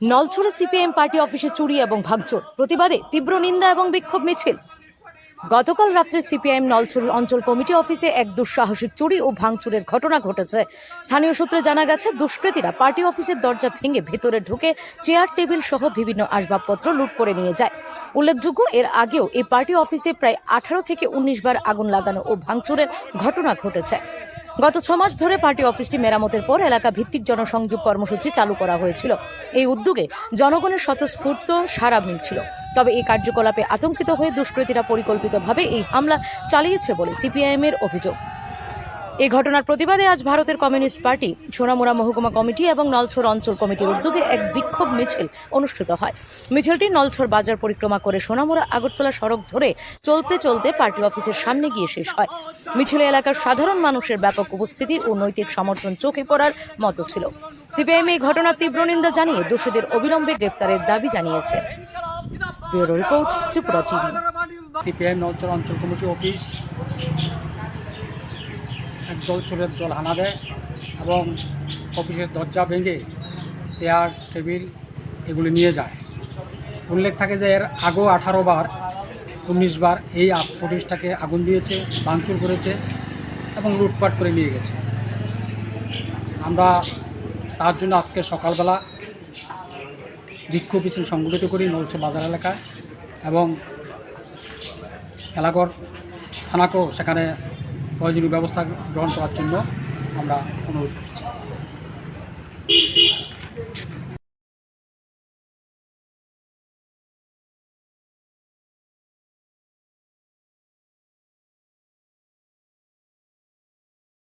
নলছড়ে CPM party অফিসে চুরি এবং ভাঙচুর, প্রতিবাদে তীব্র নিন্দা এবং বিক্ষোভ মিছিল। গতকাল রাত্রে সিপিআইএম নলছড় অঞ্চল কমিটি অফিসে এক দুঃসাহসিক চুরি ও ভাঙচুরের ঘটনা ঘটেছে। স্থানীয় সূত্রে জানা গেছে, দুষ্কৃতীরা পার্টি অফিসের দরজা ভেঙে ভেতরে ঢুকে চেয়ার, টেবিল সহ বিভিন্ন আসবাবপত্র লুট করে নিয়ে যায়। উল্লেখযোগ্য, এর আগেও এই পার্টি অফিসে প্রায় আঠারো থেকে উনিশ বার আগুন লাগানো ও ভাঙচুরের ঘটনা ঘটেছে। গত ছ মাস ধরে পার্টি অফিসটি মেরামতের পর এলাকা ভিত্তিক জনসংযোগ কর্মসূচি চালু করা হয়েছিল। এই উদ্যোগে জনগণের স্বতঃস্ফূর্ত সারা মিলছিল। তবে এই কার্যকলাপে আতঙ্কিত হয়ে দুষ্কৃতীরা পরিকল্পিতভাবে এই হামলা চালিয়েছে বলে সিপিআইএম এর অভিযোগ। এই ঘটনার প্রতিবাদে আজ ভারতের কমিউনিস্ট পার্টি সোনামুড়া মহকুমা কমিটি এবং নলছর অঞ্চল কমিটির উদ্যোগে এক বিক্ষোভ মিছিল অনুষ্ঠিত হয়। মিছিলটি নলছর বাজার পরিক্রমা করে সোনামুড়া, আগরতলা সড়ক ধরে চলতে চলতে পার্টি অফিসের সামনে গিয়ে শেষ হয়। মিছিলে এলাকার সাধারণ মানুষের ব্যাপক উপস্থিতি ও নৈতিক সমর্থন চোখে পড়ার মতো ছিল। সিপিআইএম এই ঘটনার তীব্র নিন্দা জানিয়ে দোষীদের অবিলম্বে গ্রেফতারের দাবি জানিয়েছে। সিপিআইএম নলচর অঞ্চল কমিটি অফিস একদল চোরের দল হানা দেয় এবং অফিসের দরজা ভেঙে চেয়ার, টেবিল এগুলি নিয়ে যায়। উল্লেখ থাকে যে এর আগেও আঠারো বার, উনিশ বার এই অফিসটাকে আগুন দিয়েছে, ভাঙচুর করেছে এবং লুটপাট করে নিয়ে গেছে। আমরা তার জন্য আজকে সকালবেলা বিক্ষোভ মিছিল সংগঠিত করি নলছ বাজার এলাকায় এবং এলাকার থানাকেও সেখানে প্রয়োজনীয় ব্যবস্থা গ্রহণ করার জন্য আমরা অনুরোধ করছি।